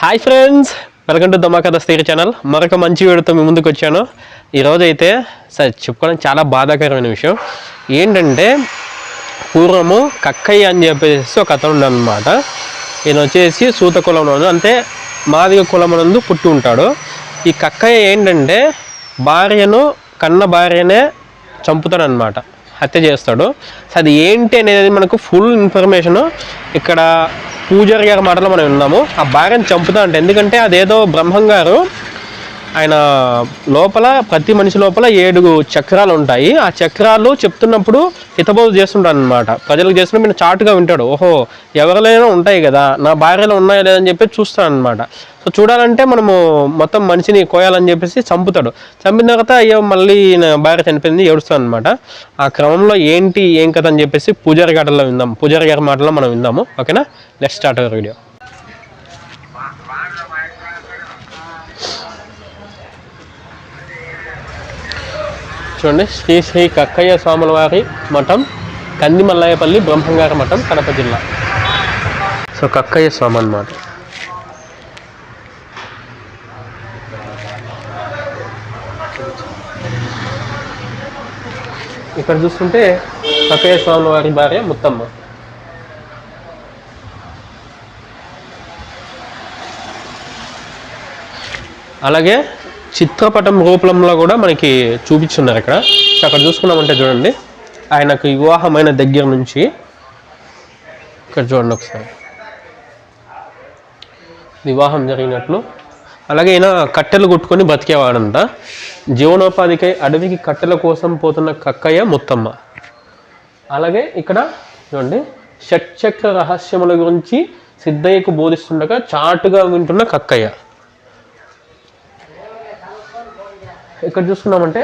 Hi friends welcome to Dhamaka Sthira channel మరొక మంచి వీడియోతో మీ ముందుకు వచ్చాను. ఈరోజు అయితే సరే చెప్పుకోవడం చాలా బాధాకరమైన విషయం. ఏంటంటే పూర్వము కక్కయ్య అని చెప్పేసి ఒక అతను ఉన్నాడనమాట ఈయన వచ్చేసి సూత కులంలో అంటే మాదిగ కులం నందు పుట్టి ఉంటాడు. ఈ కక్కయ్య ఏంటంటే భార్యను కన్న భార్యనే చంపుతాడనమాట హత్య చేస్తాడు. సో అది ఏంటి అనేది మనకు ఫుల్ ఇన్ఫర్మేషన్ ఇక్కడ పూజారి గారి మాటలో మనం విన్నాము. ఆ భార్యను చంపుతా అంటే ఎందుకంటే అదేదో బ్రహ్మం గారు ఆయన లోపల ప్రతి మనిషి లోపల ఏడుగు చక్రాలు ఉంటాయి ఆ చక్రాలు చెప్తున్నప్పుడు హితబోధ చేస్తుంటాను అనమాట ప్రజలకు చేస్తున్న మీరు చాటుగా వింటాడు. ఓహో ఎవరిలైనా ఉంటాయి కదా నా భార్యలో ఉన్నాయా లేదని చెప్పి చూస్తాను అనమాట సో చూడాలంటే మనము మొత్తం మనిషిని కోయాలని చెప్పేసి చంపుతాడు. చంపిన తర్వాత అయ్యో మళ్ళీ భార్య చనిపోయింది ఏడుస్తాను అనమాట ఆ క్రమంలో ఏంటి ఏం కథ అని చెప్పేసి పూజారి గాటల్లో విందాం. పూజారి గారి మాటలో మనం విందాము. ఓకేనా? నెక్స్ట్ స్టార్ట్ వీడియో చూడండి. శ్రీ శ్రీ కక్కయ్య స్వాముల వారి మఠం కందిమల్లయ్యపల్లి బ్రహ్మంగారి మఠం కడప జిల్లా. సో కక్కయ్య స్వామి అన్నమాట ఇక్కడ చూస్తుంటే కక్కయ్య స్వాముల వారి భార్య ముత్తమ్మ. అలాగే చిత్రపటం రూపంలో కూడా మనకి చూపించున్నారు ఇక్కడ. సో అక్కడ చూసుకున్నామంటే చూడండి. ఆయనకు వివాహమైన దగ్గర నుంచి ఇక్కడ చూడండి ఒకసారి. వివాహం జరిగినట్లు. అలాగే ఈయన కట్టెలు కొట్టుకొని బతికేవాడంట. జీవనోపాధికై అడవికి కట్టెల కోసం పోతున్న కక్కయ్య ముత్తమ్మ. అలాగే ఇక్కడ చూడండి. షట్చక్ర రహస్యముల గురించి సిద్ధయ్యకు బోధిస్తుండగా చాటుగా వింటున్న కక్కయ్య. ఇక్కడ చూసుకున్నామంటే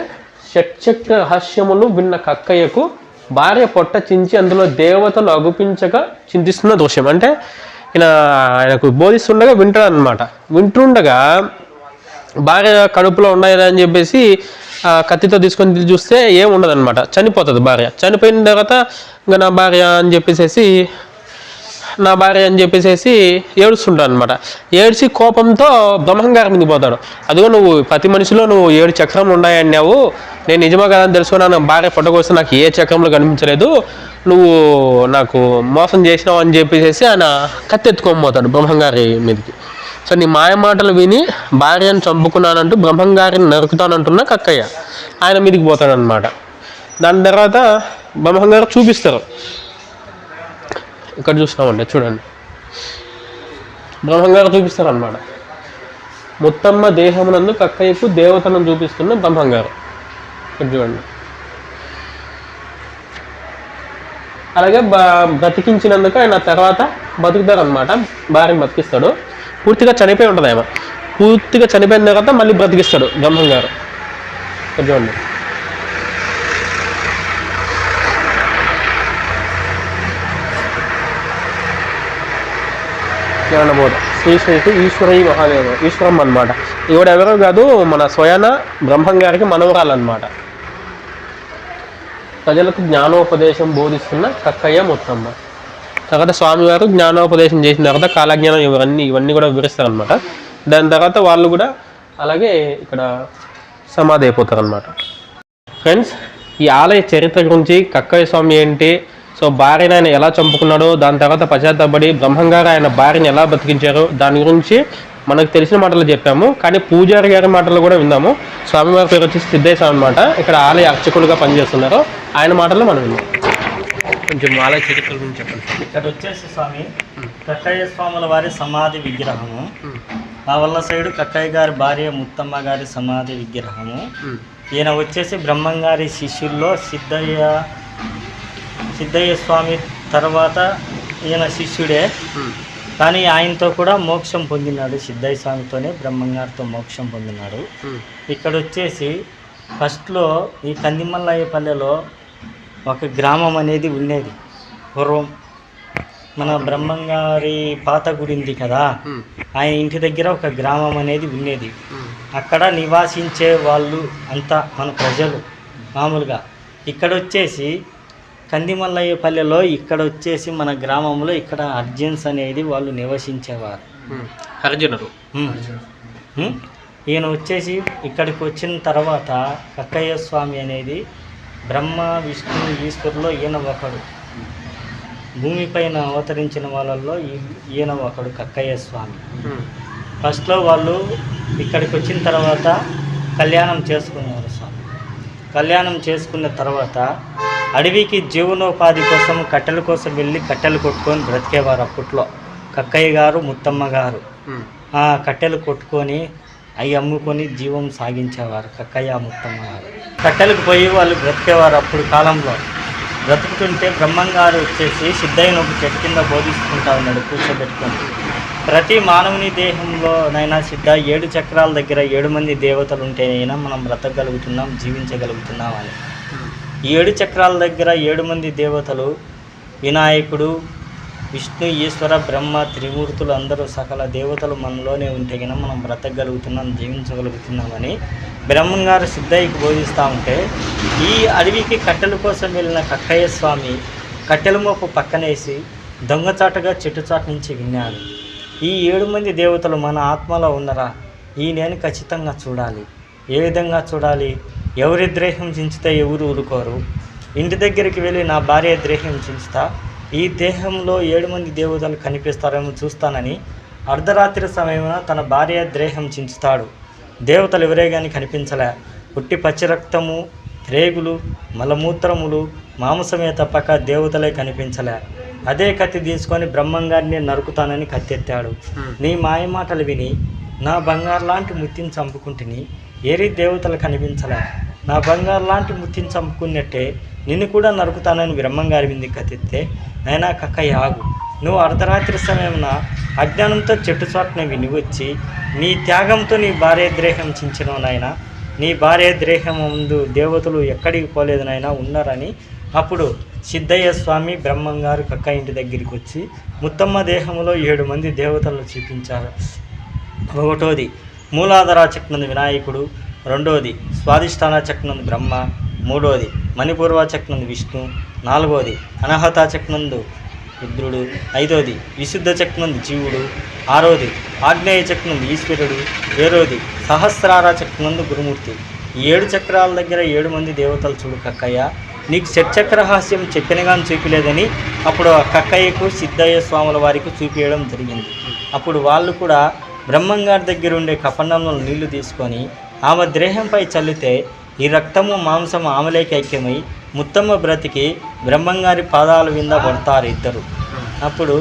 షట్చక్ర రహస్యములు విన్న కక్కయ్యకు భార్య పొట్ట చించి అందులో దేవతలు అగుపించక చింతిస్తున్న దృశ్యం అంటే ఈయన ఆయనకు బోధిస్తుండగా వింటాడు అనమాట వింటుండగా భార్య కడుపులో ఉన్నాయి అని చెప్పేసి ఆ, కత్తితో తీసుకొని చూస్తే ఏం ఉండదన్నమాట చనిపోతుంది భార్య. చనిపోయిన తర్వాత ఇంకా నా భార్య అని చెప్పేసి నా భార్య అని చెప్పేసి ఏడుస్తుంటాడు అనమాట ఏడ్చి కోపంతో బ్రహ్మంగారి మీద పోతాడు. అదిగో నువ్వు ప్రతి మనిషిలో నువ్వు ఏడు చక్రం ఉన్నాయన్నావు నేను నిజమే కదా అని తెలుసుకున్నాను భార్య పుట్టకొస్తే నాకు ఏ చక్రంలో కనిపించలేదు. నువ్వు నాకు మోసం చేసినావు అని చెప్పేసి ఆయన కత్తెత్తుకొని పోతాడు బ్రహ్మంగారి మీదకి. సో నీ మాయ మాటలు విని భార్యను చంపుకున్నానంటూ బ్రహ్మంగారిని నరుకుతానంటున్న కక్కయ్య ఆయన మీదకి పోతాడనమాట దాని తర్వాత బ్రహ్మంగారు చూపిస్తారు. ఇక్కడ చూస్తామండి చూడండి. బ్రహ్మంగారు చూపిస్తారు అనమాట మొత్తమ్మ దేహమునందు కక్కయ్యకు దేవతను చూపిస్తున్న బ్రహ్మంగారు. ఇక్కడ చూడండి. అలాగే బ బ్రతికించినందుకు ఆయన తర్వాత బతుకుతారు అనమాట భార్యను బతికిస్తాడు. పూర్తిగా చనిపోయి ఉంటుంది ఆమె పూర్తిగా చనిపోయిన తర్వాత మళ్ళీ బ్రతికిస్తాడు బ్రహ్మంగారు. ఇక్కడ చూడండి. జ్ఞానబోధ శ్రీ శ్రీకి ఈశ్వరీ మహాదేవ ఈశ్వరం అనమాట ఈవిడ ఎవరో కాదు మన స్వయాన బ్రహ్మం గారికి మనవరాలన్నమాట. ప్రజలకు జ్ఞానోపదేశం బోధిస్తున్న కక్కయ్య ముత్తమ్మ. తర్వాత స్వామివారు జ్ఞానోపదేశం చేసిన తర్వాత కాలజ్ఞానం ఇవన్నీ ఇవన్నీ కూడా వివరిస్తారనమాట దాని తర్వాత వాళ్ళు కూడా అలాగే ఇక్కడ సమాధి అయిపోతారు అనమాట ఫ్రెండ్స్ ఈ ఆలయ చరిత్ర గురించి కక్కయ్య స్వామి ఏంటి సో భార్యను ఆయన ఎలా చంపుకున్నాడో దాని తర్వాత పశ్చాత్తపడి బ్రహ్మంగారు ఆయన భార్యను ఎలా బతికించారో దాని గురించి మనకు తెలిసిన మాటలు చెప్పాము. కానీ పూజారి గారి మాటలు కూడా విందాము స్వామివారి పేరు వచ్చి సిద్ధేశ అనమాట ఇక్కడ ఆలయ అర్చకులుగా పనిచేస్తున్నారు. ఆయన మాటలు మనం విందాం కొంచెం ఆలయ చరిత్ర గురించి చెప్పండి. ఇక్కడ వచ్చేసి స్వామి కక్కయ్య స్వాముల వారి సమాధి విగ్రహము. ఆ వల్ల సైడు కక్కయ్య గారి భార్య ముత్తమ్మ గారి సమాధి విగ్రహము. ఈయన వచ్చేసి బ్రహ్మంగారి శిష్యుల్లో సిద్ధయ్య సిద్ధయ్య స్వామి తర్వాత ఈయన శిష్యుడే. కానీ ఆయనతో కూడా మోక్షం పొందినాడు. సిద్ధయ్య స్వామితోనే బ్రహ్మంగారితో మోక్షం పొందినాడు. ఇక్కడ వచ్చేసి ఫస్ట్లో ఈ కందిమల్లయ్య పల్లెలో ఒక గ్రామం అనేది ఉండేది. పూర్వం మన బ్రహ్మంగారి పాత గుడి ఉంది కదా. ఆయన ఇంటి దగ్గర ఒక గ్రామం అనేది ఉండేది. అక్కడ నివాసించే వాళ్ళు అంతా మన ప్రజలు మామూలుగా. ఇక్కడ వచ్చేసి కందిమల్లయ్య పల్లెలో ఇక్కడ వచ్చేసి మన గ్రామంలో ఇక్కడ అర్జెన్స్ అనేది వాళ్ళు నివసించేవారు. హరిజనులు. ఈయన వచ్చేసి ఇక్కడికి వచ్చిన తర్వాత కక్కయ్య స్వామి అనేది బ్రహ్మ విష్ణు ఈశ్వరులో ఈయన ఒకడు. భూమిపైన అవతరించిన వాళ్ళల్లో ఈ- ఈయన ఒకడు కక్కయ్య స్వామి ఫస్ట్లో వాళ్ళు ఇక్కడికి వచ్చిన తర్వాత కళ్యాణం చేసుకున్నారు స్వామి. కళ్యాణం చేసుకున్న తర్వాత అడవికి జీవనోపాధి కోసం కట్టెల కోసం వెళ్ళి కట్టెలు కొట్టుకొని బ్రతికేవారు అప్పట్లో. కక్కయ్య గారు ముత్తమ్మ గారు. ఆ కట్టెలు కొట్టుకొని అవి అమ్ముకొని జీవం సాగించేవారు కక్కయ్య ముత్తమ్మ గారు. కట్టెలకు పోయి వాళ్ళు బ్రతికేవారు అప్పుడు కాలంలో. బ్రతుకుతుంటే బ్రహ్మంగారు వచ్చేసి సిద్ధయ్యను ఒక చెట్టు కింద బోధిస్తుంటా ఉన్నాడు కూర్చోబెట్టుకొని. ప్రతి మానవుని దేహంలోనైనా సిద్ధ ఏడు చక్రాల దగ్గర ఏడు మంది దేవతలు ఉంటేనైనా మనం బ్రతకగలుగుతున్నాం జీవించగలుగుతున్నాం అని. ఏడు చక్రాల దగ్గర ఏడు మంది దేవతలు వినాయకుడు విష్ణు ఈశ్వర బ్రహ్మ త్రిమూర్తులు అందరూ సకల దేవతలు మనలోనే ఉంటే కనుక మనం బ్రతకగలుగుతున్నాం జీవించగలుగుతున్నామని బ్రహ్మంగారు సిద్ధయ్యకి బోధిస్తూ ఉంటే ఈ అడవికి కట్టెల కోసం వెళ్ళిన కక్కయ్య స్వామి కట్టెల మోపు పక్కనేసి దొంగచాటుగా చెట్టుచాటు నుంచి విన్నాడు. ఈ ఏడు మంది దేవతలు మన ఆత్మలో ఉన్నరా? ఈ నేను ఖచ్చితంగా చూడాలి. ఏ విధంగా చూడాలి? ఎవరి ద్రేహం చించితే ఎవరు ఊరుకోరు? ఇంటి దగ్గరికి వెళ్ళి నా భార్య ద్రేహం చించుతా? ఈ దేహంలో ఏడు మంది దేవతలు కనిపిస్తారేమో చూస్తానని అర్ధరాత్రి సమయమున తన భార్య ద్రేహం చించుతాడు. దేవతలు ఎవరే కానీ కనిపించలే. పుట్టి పచ్చి రక్తము రేగులు మలమూత్రములు మాంసమే తప్పక దేవతలే కనిపించలే. అదే కత్తి తీసుకొని బ్రహ్మంగారిని నరుకుతానని కత్తెత్తాడు. నీ మాయమాటలు విని నా బంగారు లాంటి ముత్తిని చంపుకుంటుని ఏరి దేవతలు కనిపించలే. నా బంగారు లాంటి ముత్తిని చంపుకున్నట్టే నిన్ను కూడా నరుకుతానని బ్రహ్మంగారి వింది నైనా కక్కయ్య ఆగు. నువ్వు అర్ధరాత్రి సమయమున అజ్ఞానంతో చెట్టు చాటున విని వచ్చి నీ త్యాగంతో నీ భార్య ద్రేహం చించినవు నాయన. నీ భార్య ద్రేహం ముందు దేవతలు ఎక్కడికి పోలేదు నాయన ఉన్నారని అప్పుడు సిద్ధయ్య స్వామి బ్రహ్మంగారు కక్క ఇంటి దగ్గరికి వచ్చి ముత్తమ్మ దేహంలో ఏడు మంది దేవతలను చూపించారు. ఒకటోది మూలాధార చక్నందు వినాయకుడు రెండోది స్వాదిష్టాన చక్నందు బ్రహ్మ మూడోది మణిపూర్వ చక్నందు విష్ణు నాలుగవది అనహత చక్నందు రుద్రుడు ఐదవది విశుద్ధ చక్రంది జీవుడు ఆరోది ఆగ్నేయ చక్రంది ఈశ్వరుడు ఏడవది సహస్రార చక్నందు గురుమూర్తి. ఈ ఏడు చక్రాల దగ్గర ఏడు మంది దేవతలు చూడు కక్కయ్య. నీకు షట్చక్ర హాస్యం చెప్పిన కానీ చూపిలేదని అప్పుడు ఆ కక్కయ్యకు సిద్ధయ్య స్వాముల వారికి చూపించడం జరిగింది. అప్పుడు వాళ్ళు కూడా బ్రహ్మంగారి దగ్గర ఉండే కపండంలో నీళ్ళు తీసుకొని ఆమె దేహంపై చల్లితే ఈ రక్తము మాంసము ఆమెలేకి ఐక్యమై ముత్తమ్మ బ్రతికి బ్రహ్మంగారి పాదాల వింద పడతారు ఇద్దరు. అప్పుడు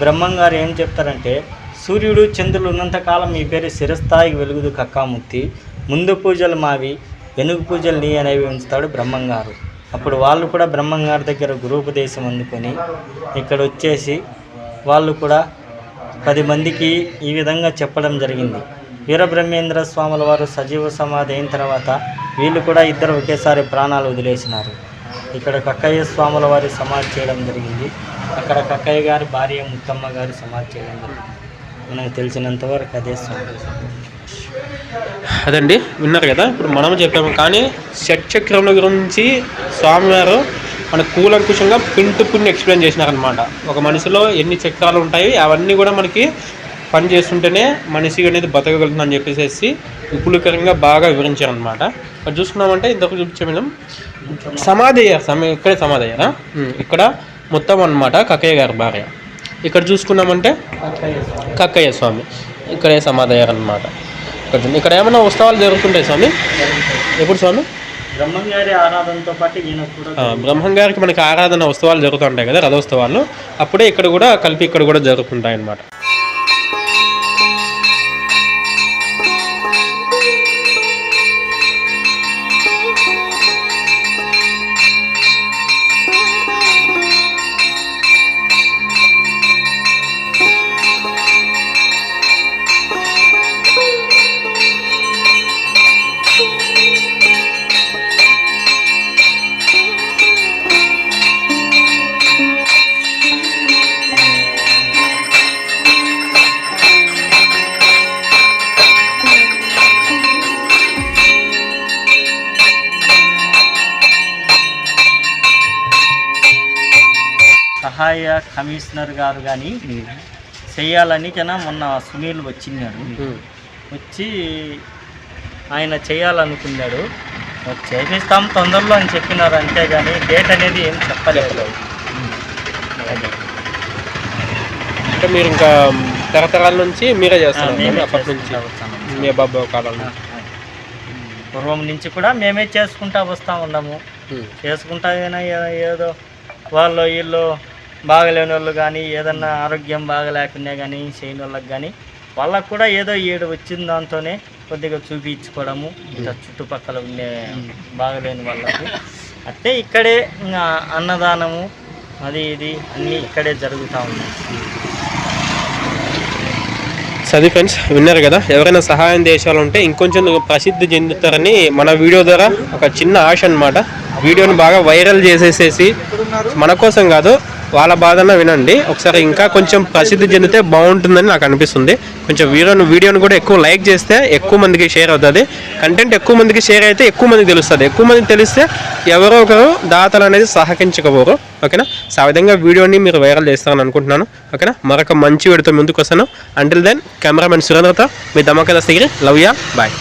బ్రహ్మంగారు ఏం చెప్తారంటే సూర్యుడు చంద్రులు ఉన్నంతకాలం మీ పేరు శిరస్థాయికి వెలుగుదు కక్కాముక్తి. ముందు పూజలు మావి వెనుక పూజలు నీ అనేవి ఉంచుతాడు బ్రహ్మంగారు. అప్పుడు వాళ్ళు కూడా బ్రహ్మంగారి దగ్గర గురూపదేశం అందుకొని ఇక్కడ వచ్చేసి వాళ్ళు కూడా పది మందికి ఈ విధంగా చెప్పడం జరిగింది. వీరబ్రహ్మేంద్ర స్వాముల వారు సజీవ సమాధి అయిన తర్వాత వీళ్ళు కూడా ఇద్దరు ఒకేసారి ప్రాణాలు వదిలేసినారు. ఇక్కడ కక్కయ్య స్వాముల వారి సమాధి చేయడం జరిగింది. అక్కడ కక్కయ్య గారి భార్య ముత్తమ్మ గారి సమాధి చేయడం జరిగింది. మనకు తెలిసినంతవరకు అదే స్వామి అదండి విన్నారు కదా? ఇప్పుడు మనం చెప్పాము. కానీ షట్చక్రముల గురించి స్వామివారు మన కూలంకుషంగా పిన్ టు పిన్ ఎక్స్ప్లెయిన్ చేసినారనమాట ఒక మనిషిలో ఎన్ని చక్రాలు ఉంటాయి అవన్నీ కూడా మనకి పని చేస్తుంటేనే మనిషి అనేది బతకగలుగుతుందని చెప్పేసి విపులీకరంగా బాగా వివరించారనమాట ఇక్కడ చూసుకున్నామంటే ఇంతకు చూపించే మనం సమాధి అయ్యారు. సమ ఇక్కడే సమాధి అయ్యారా? ఇక్కడ మొత్తం అన్నమాట కక్కయ్య గారి భార్య. ఇక్కడ చూసుకున్నామంటే కక్కయ్య స్వామి. ఇక్కడే సమాధి అయ్యారనమాట ఇక్కడ ఇక్కడ ఏమైనా ఉత్సవాలు జరుగుతుంటాయి స్వామి? ఎప్పుడు స్వామి? బ్రహ్మంగారి ఆరాధనతో పాటు ఈయన కూడా ఆ, బ్రహ్మంగారికి మనకి ఆరాధన ఉత్సవాలు జరుగుతుంటాయి కదా రథోత్సవాలు అప్పుడే ఇక్కడ కూడా కలిపి ఇక్కడ కూడా జరుగుతుంటాయి అన్నమాట సహాయ కమిషనర్ గారు కానీ చేయాలని కన్నా మొన్న సునీల్ వచ్చినాడు ఉమ్. వచ్చి ఆయన చేయాలనుకున్నాడు చేపిస్తాం తొందరలో అని చెప్పినారు అంతేగాని డేట్ అనేది ఏం చెప్పలేదు. అంటే మీరు ఇంకా తరతరాల నుంచి మీరే అప్పటి నుంచి వస్తాము. మీ బాబా కాలం ఆ, నుంచి ఆ. పూర్వం నుంచి కూడా మేమే చేసుకుంటా వస్తూ ఉన్నాము. చేసుకుంటా ఏదో వాళ్ళు వీళ్ళు బాగలేని వాళ్ళు కానీ ఏదన్నా ఆరోగ్యం బాగలేకున్నా కానీ చేయని వాళ్ళకి కానీ వాళ్ళకు కూడా ఏదో ఏడు వచ్చిన దాంతోనే కొద్దిగా చూపించుకోవడము ఇంకా చుట్టుపక్కల ఉండే బాగలేని వాళ్ళకు. అంటే ఇక్కడే ఇంకా అన్నదానము అది ఇది అన్నీ ఇక్కడే జరుగుతూ ఉన్నాయి. సది ఫ్రెండ్స్ విన్నారు కదా? ఎవరైనా సహాయం చేసేవాళ్ళు ఉంటే ఇంకొంచెం ప్రసిద్ధి చెందుతారని మన వీడియో ద్వారా ఒక చిన్న ఆశ అనమాట వీడియోని బాగా వైరల్ చేసేసేసి మన కోసం కాదు వాళ్ళ బాధన వినండి. ఒకసారి ఇంకా కొంచెం ప్రసిద్ధి చెందితే బాగుంటుందని నాకు అనిపిస్తుంది. కొంచెం వీడియోను వీడియోను కూడా ఎక్కువ లైక్ చేస్తే ఎక్కువ మందికి షేర్ అవుతుంది. కంటెంట్ ఎక్కువ మందికి షేర్ అయితే ఎక్కువ మందికి తెలుస్తుంది. ఎక్కువ మందికి తెలిస్తే ఎవరో ఒకరు దాతలు అనేది సహకరించకపోరు. ఓకేనా? సో ఆ విధంగా వీడియోని మీరు వైరల్ చేస్తారని అనుకుంటున్నాను. ఓకేనా? మరొక మంచి వీడితో ముందుకు వస్తాను. అంటిల్ దెన్ కెమెరామెన్ సురేంద్రతో. మీ దమ్మకద సిగిరి లవ్ యా. బాయ్.